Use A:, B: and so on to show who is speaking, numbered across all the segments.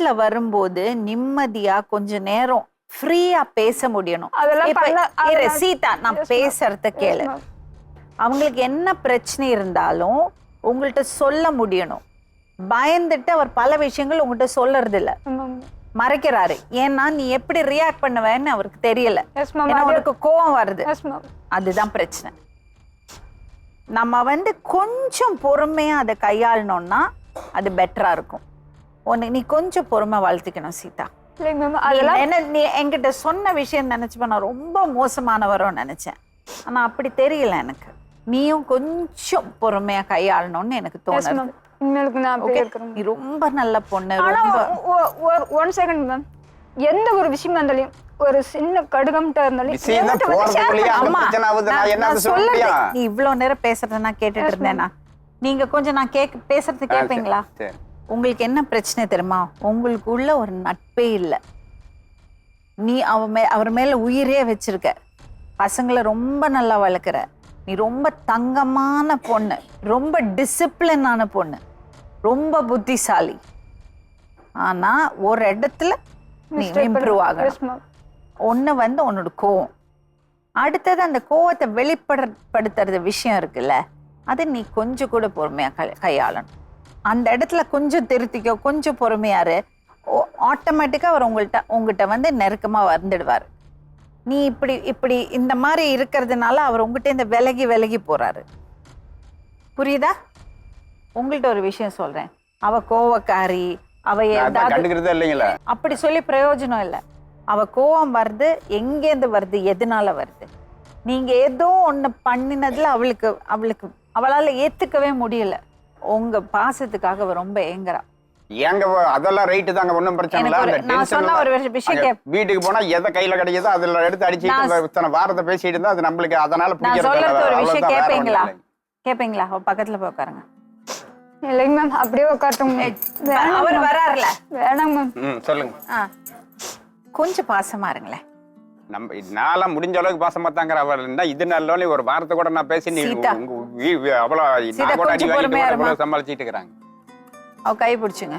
A: வீட்ல வரும்போது நிம்மதியா கொஞ்ச நேரம் ஃப்ரீயா பேச முடியணும்.
B: அதெல்லாம்
A: சீதா நான். பேசுறத கேளு. அவங்களுக்கு என்ன பிரச்சனை இருந்தாலும் உங்கள்கிட்ட சொல்ல முடியணும். பயந்துட்டு அவர் பல விஷயங்கள் உங்கள்கிட்ட சொல்றது இல்ல மறைக்கிறாரு. ஏன்னா நீ எப்படி ரியாக்ட் பண்ணுவேன்னு அவருக்கு தெரியல. அவருக்கு கோவம் வருது. அதுதான் பிரச்சனை. நம்ம வந்து கொஞ்சம் பொறுமையா அதை கையாளணும்னா அது பெட்டரா இருக்கும். உனக்கு நீ கொஞ்சம் பொறுமை வளர்த்துக்கணும் சீதா.
B: இல்லைங்க மேம்
A: நீ
B: அதெல்லாம்
A: என்ன நீ என்கிட்ட சொன்ன விஷயம் நினைச்சுப்ப நான் ரொம்ப மோசமானவரோ நினைச்சேன். ஆனா அப்படி தெரியல எனக்கு. நீயும் கொஞ்சம் பொறுமையா கையாளணும்னு எனக்கு தோணுது.
B: மேம் இனிமேலுக்கு நான் அப்படியே
A: Okay?
B: இருக்கிறேன்.
A: நீ ரொம்ப நல்ல பொண்ணு
B: ஆனா
A: ரொம்ப
B: ஒரு ஒன் செகண்ட் மேம் எந்த ஒரு விஷயமா இருந்தாலும் ஒரு சின்ன கடுகம்ட்ட இருந்தாலும்
A: நீ இவ்வளவு நேரம் பேசுறத நான் கேட்டுட்டு இருந்தேனா? நீங்க கொஞ்சம் நான் கேக்க பேசுறது
C: சரி.
A: உங்களுக்கு என்ன பிரச்சனை தெரியுமா? உங்களுக்குள்ள ஒரு நட்பே இல்லை. நீ அவ மே அவர் மேல உயிரே வச்சிருக்க. பசங்களை ரொம்ப நல்லா வளர்க்குற நீ ரொம்ப தங்கமான பொண்ணு. ரொம்ப டிசிப்ளினான பொண்ணு. ரொம்ப புத்திசாலி. ஆனா ஒரு இடத்துல நீ இம்ப்ரூவ் ஆகணும். ஒன்று வந்து உன்னோட கோவம். அடுத்தது அந்த கோவத்தை வெளிப்படுத்துறது விஷயம் இருக்குல்ல அது நீ கொஞ்சம் கூட பொறுமையாக கையாளணும். அந்த இடத்துல கொஞ்சம் திருத்திக்கோ கொஞ்சம் பொறுமையாரு ஆட்டோமேட்டிக்காக அவர் உங்கள்கிட்ட உங்ககிட்ட வந்து நெருக்கமாக வந்துடுவார். நீ இப்படி இப்படி இந்த மாதிரி இருக்கிறதுனால அவர் உங்ககிட்ட இந்த விலகி விலகி போறாரு. புரியுதா? உங்கள்கிட்ட ஒரு விஷயம் சொல்றேன். அவ கோவக்காரி அவ ஏதாவது அப்படி சொல்லி பிரயோஜனம் இல்லை. அவ கோவம் வருது எங்கேருந்து வருது எதனால வருது? நீங்க ஏதோ ஒண்ணு பண்ணினதுல அவளுக்கு அவளுக்கு அவளால ஏத்துக்கவே முடியல. உங்க பாசத்துக்காக அவ ரொம்ப ஏங்குறா.
C: ஏங்க அதெல்லாம் ரைட்டு தாங்க ஒன்றும் பிரச்சனை இல்லை. அந்த
A: நான்
C: tension
A: சொன்ன ஒரு
C: எல்லாம்
A: விஷயம்
C: அங்க
A: கேப்
C: வீட்டுக்கு போனா எதை கையில கிடைக்குதோ அதுல எடுத்து
A: நான்
C: அடிச்சுட்டு இத்தனை வாரத்தை பேசிட்டு இருந்தா அது நம்மளுக்கு அதனால
A: நான்
C: பிடிக்கிறது.
A: ஒரு விஷயம். கேப்பீங்களா? அவ பக்கத்துல போய் உட்காருங்க.
B: இல்லைங்க மேம் அப்படியே உட்காரட்டும்
A: அவர் வராருல.
B: வேணாங்க மேம்.
C: சொல்லுங்க.
A: ஆ. கொஞ்சம் பாசமா இருங்களேன்.
C: நம்ம நான்லாம் முடிஞ்ச அளவுக்கு பாசமா தாங்கிற அவள் இருந்தா இது நல்லோனே ஒரு வார்த்தை கூட நான் பேசி நீ. உங்க நான் கூட அடி வாங்கிட்டு சமாளிச்சிட்டு இருக்கிறாங்க.
A: அவ கை பிடிச்சுங்க.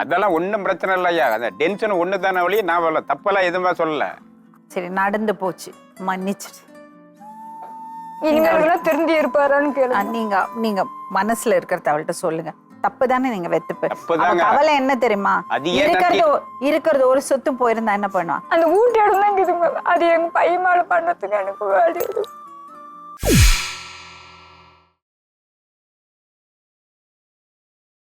C: அதெல்லாம் ஒண்ணும் பிரச்சனை இல்லையா அந்த டென்ஷன் ஒண்ணு தானே ஒழிய நான் அவ்வளோ தப்பெல்லாம் எதுவுமே சொல்லல.
A: சரி நடந்து போச்சு. மன்னிச்சிடு.
B: இனிமேல் திருந்தி இருப்பாரான்னு கேளுங்க.
A: நீங்க நீங்க மனசுல இருக்கிறத அவள்கிட்ட சொல்லுங்க. தப்பு தானே நீங்க வெத்துப்பு. கவலை என்ன தெரியுமா? இருக்கிறது இருக்கிறது ஒரு சொத்தும் போயிருந்தா என்ன பண்ணுவான்
B: அந்த ஊட்டி இடம் தான் அது எங்க பையன் மேல பண்ணதுக்கு எனக்கு